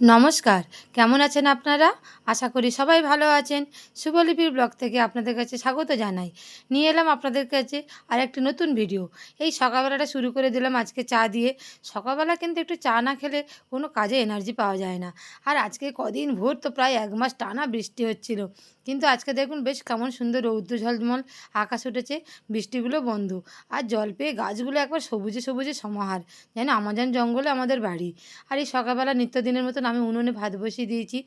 নমস্কার। কেমন আছেন আপনারা? আশা করি সবাই ভালো আছেন। শুভলিপির ব্লগ থেকে আপনাদের কাছে স্বাগত জানাই। নিয়ে এলাম আপনাদের কাছে আর একটি নতুন ভিডিও। এই সকালবেলাটা শুরু করে দিলাম আজকে চা দিয়ে। সকালবেলা কিন্তু একটু চা না খেলে কোনো কাজে এনার্জি পাওয়া যায় না। আর আজকে কদিন ভোর তো প্রায় এক মাস টানা বৃষ্টি হচ্ছিল। কিন্তু আজকে দেখুন বেশ কেমন সুন্দর রৌদ্র ঝলমল, আকাশ উঠেছে, বৃষ্টিগুলো বন্ধ। আর জল পেয়ে গাছগুলো একবার সবুজে সবুজে সমাহার। যেন আমাজন জঙ্গলে আমাদের বাড়ি। আর এই সকালবেলা নিত্যদিনের মতন আমি উনুনে ভাত বসিয়ে দিয়েছি।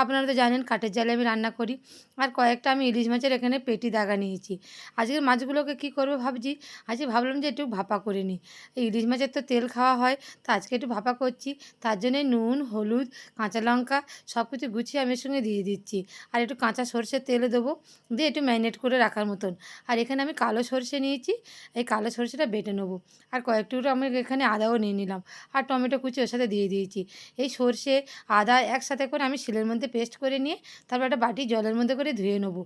আপনারা তো জানেন কাঠের জালে আমি রান্না করি। আর কয়েকটা আমি ইলিশ মাছের এখানে পেটি দাগা নিয়েছি। আজকের মাছগুলোকে কী করব ভাবছি? আজকে ভাবলাম যে একটু ভাপা করে নিই। এই ইলিশ মাছের তো তেল খাওয়া হয়, তো আজকে একটু ভাপা করছি। তার জন্যে নুন, হলুদ, কাঁচা লঙ্কা সব কিছু গুছিয়ে আমি সঙ্গে দিয়ে দিচ্ছি। আর একটু কাঁচা সর্ষের তেলে দেবো, দিয়ে একটু ম্যারিনেট করে রাখার মতন। আর এখানে আমি কালো সর্ষে নিয়েছি, এই কালো সর্ষেটা বেটে নেব। আর কয়েক টুকরো আমি এখানে আদাও নিয়ে নিলাম। আর টমেটো কুচি ওর সাথে দিয়ে দিয়েছি। এই সর্ষে আদা একসাথে করে আমি শিলের মধ্যে পেস্ট করে নিয়ে তারপর একটা বাটি জলের মধ্যে করে ধুয়ে নেব।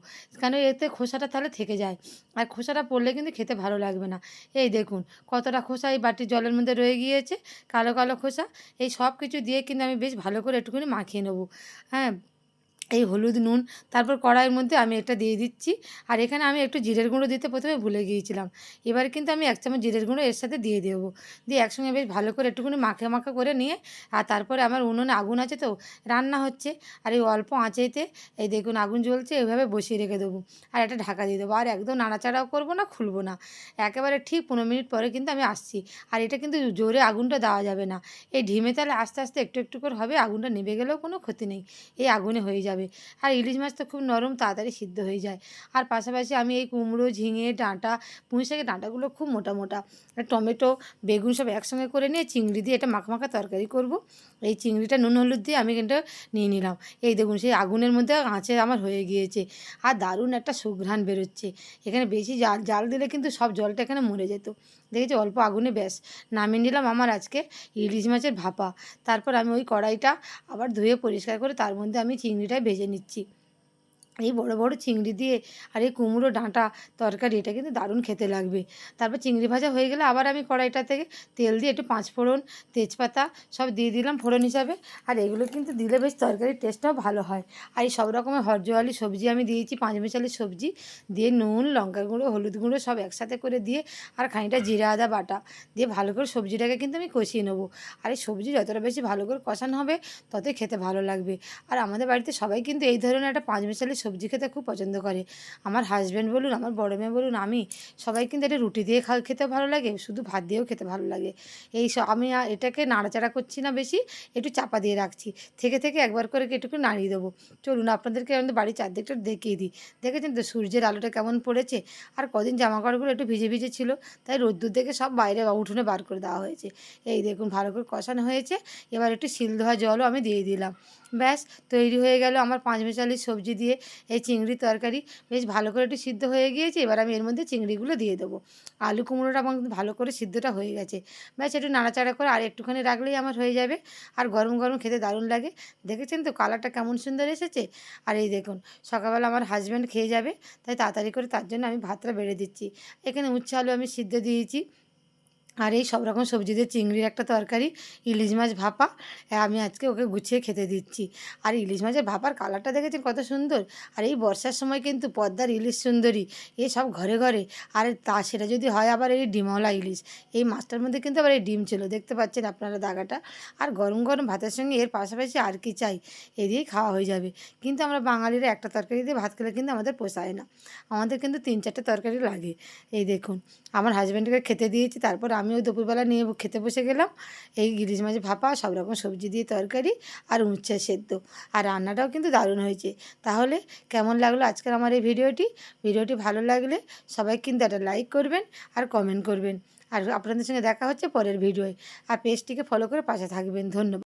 কেন এতে খোসাটা তাহলে থেকে যায়। আর খোসাটা পড়লে কিন্তু খেতে ভালো লাগবে না। এই দেখুন, কতটা খোসা এই বাটির জলের মধ্যে রয়ে গিয়েছে, কালো কালো খোসা। এই সব কিছু দিয়ে কিন্তু আমি বেশ ভালো করে একটুখানি মাখিয়ে নেব। হ্যাঁ এই হলুদ, নুন, তারপর কড়াইয়ের মধ্যে আমি এটা দিয়ে দিচ্ছি। আর এখানে আমি একটু জিরের গুঁড়ো দিতে প্রথমে ভুলে গিয়েছিলাম। এবার কিন্তু আমি এক চামচ জিরের গুঁড়ো এর সাথে দিয়ে দেবো। দিয়ে একসঙ্গে বেশ ভালো করে একটুখানি মাখা মাখা করে নিয়ে, আর তারপরে আমার উনুনে আগুন আছে তো, রান্না হচ্ছে। আর এই অল্প আঁচেতে এই দেখুন আগুন জ্বলছে এইভাবে বসিয়ে রেখে দেবো। আর একটা ঢাকা দিয়ে দেবো। আর একদম নাড়াচাড়াও করব না, খুলবো না। একেবারে ঠিক পনেরো মিনিট পরে কিন্তু আমি আসছি। আর এটা কিন্তু জোরে আগুনটা দেওয়া যাবে না। এই ঢিমে তালে আস্তে আস্তে একটু একটু করে হবে, আগুনটা নেবে গেলেও কোনো ক্ষতি নেই। এই আগুনে হয়ে যাবে। আর ইলিশ মাছ তো খুব নরম, তাড়াতাড়ি সিদ্ধ হয়ে যায়। আর পাশাপাশি আমি এই কুমড়ো, ঝিঙে, ডাঁটা, পুঁই শাকের ডাঁটাগুলো খুব মোটা মোটা। টমেটো, বেগুন সব একসঙ্গে করে নিয়ে চিংড়ি দিয়ে এটা মাখা তরকারি করব। এই চিংড়িটা নুন, হলুদ দিয়ে আমি কিন্তু নিয়ে নিলাম। এই দেখুন, সেই আগুনের মধ্যে আঁচে আমার হয়ে গিয়েছে। আর দারুণ একটা সুঘ্রাণ বেরোচ্ছে। এখানে বেশি জাল জাল দিলে কিন্তু সব জলটা এখানে মরে যেত। দেখেছি? অল্প আগুনে ব্যাস। নামিয়ে নিলাম আমার আজকে ইলিশ মাছের ভাপা। তারপর আমি ওই কড়াইটা আবার ধুয়ে পরিষ্কার করে তার মধ্যে আমি চিংড়িটা ভেজে নিচ্ছি। এই বড় বড় চিংড়ি দিয়ে আর এই কুমড়ো ডাঁটা তরকারি, এটা কিন্তু দারুণ খেতে লাগবে। তারপর চিংড়ি ভাজা হয়ে গেলে আবার আমি কড়াইটা থেকে তেল দিয়ে একটু পাঁচ ফোড়ন, তেজপাতা সব দিয়ে দিলাম ফোড়ন হিসাবে। আর এগুলো কিন্তু দিলে বেশ তরকারির টেস্টটাও ভালো হয়। আর এই সব রকমের হরজোয়ালি সবজি আমি দিয়েছি পাঁচ মিশালি সবজি দিয়ে নুন, লঙ্কা গুঁড়ো, হলুদ গুঁড়ো সব একসাথে করে দিয়ে আর খানিটা জিরা, আদা, বাটা দিয়ে ভালো করে সবজিটাকে কিন্তু আমি কষিয়ে নেব। আর এই সবজি যতটা বেশি ভালো করে কষানো হবে ততই খেতে ভালো লাগবে। আর আমাদের বাড়িতে সবাই কিন্তু এই ধরনের একটা পাঁচ মিশালি সবজি খেতে খুব পছন্দ করে। আমার হাজব্যান্ড বলুন, আমার বড় মেয়ে বলুন, আমি সবাই কিন্তু এটা রুটি দিয়ে খেতে ভালো লাগে, শুধু ভাত দিয়েও খেতে ভালো লাগে। এই সব আমি এটাকে নাড়াচাড়া করছি না বেশি, একটু চাপা দিয়ে রাখছি। থেকে থেকে একবার করে একটু নাড়িয়ে দেবো। চলুন, আপনাদেরকে আমাদের বাড়ির চারদিকটা দেখিয়ে দিই। দেখেছেন তো, সূর্যের আলোটা কেমন পড়েছে? আর কদিন জামা কাপড়গুলো একটু ভিজে ভিজে ছিল, তাই রোদ্দুর থেকে সব বাইরে উঠোনে বার করে দেওয়া হয়েছে। এই দেখুন, ভালো করে কষানো হয়েছে। এবার একটু শিল ধোয়া জলও আমি দিয়ে দিলাম। ব্যাস, তৈরি হয়ে গেল আমার পাঁচ মেশালি সবজি দিয়ে এই চিংড়ি তরকারি। বেশ ভালো করে একটু সিদ্ধ হয়ে গিয়েছে, এবার আমি এর মধ্যে চিংড়িগুলো দিয়ে দেবো। আলু কুমড়োটা আমার ভালো করে সিদ্ধটা হয়ে গেছে। ব্যাস, একটু নাড়াচাড়া করে আর একটুখানি রাখলেই আমার হয়ে যাবে। আর গরম গরম খেতে দারুণ লাগে। দেখেছেন তো কালারটা কেমন সুন্দর এসেছে? আর এই দেখুন, সকালবেলা আমার হাজব্যান্ড খেয়ে যাবে, তাই তাড়াতাড়ি করে তার জন্য আমি ভাতটা বেড়ে দিচ্ছি। এখানে উচ্ছে আলু আমি সিদ্ধ দিয়েছি। আর এই সব রকম সবজি দিয়ে চিংড়ির একটা তরকারি, ইলিশ মাছ ভাপা আমি আজকে ওকে গুছিয়ে খেতে দিচ্ছি। আর ইলিশ মাছের ভাপার কালারটা দেখেছেন কত সুন্দর? আর এই বর্ষার সময় কিন্তু পদ্মার ইলিশ সুন্দরী, এ সব ঘরে ঘরে। আর তা সেটা যদি হয় আবার এই ডিমওয়ালা ইলিশ, এই মাছটার মধ্যে কিন্তু আবার এই ডিম ছিল। দেখতে পাচ্ছেন আপনারা দাগাটা? আর গরম গরম ভাতের সঙ্গে এর পাশাপাশি আর কি চাই, এ দিয়েই খাওয়া হয়ে যাবে। কিন্তু আমরা বাঙালিরা একটা তরকারি দিয়ে ভাত খেলে কিন্তু আমাদের পোষায় না। আমাদের কিন্তু তিন চারটে তরকারি লাগে। এই দেখুন, আমার হাজব্যান্ডকে খেতে দিয়েছি, তারপর আমি ওই দুপুরবেলা নিয়ে খেতে বসে গেলাম। এই ইলিশ মাছ ভাপা, সব রকম সবজি দিয়ে তরকারি আর উচ্ছে সেদ্ধ। আর রান্নাটাও কিন্তু দারুণ হয়েছে। তাহলে কেমন লাগল আজকের আমার এই ভিডিওটি? ভিডিওটি ভালো লাগলে সবাই কিন্তু একটা লাইক করবেন আর কমেন্ট করবেন। আর আপনাদের সঙ্গে দেখা হচ্ছে পরের ভিডিওয়। আর পেজটিকে ফলো করে পাশে থাকবেন। ধন্যবাদ।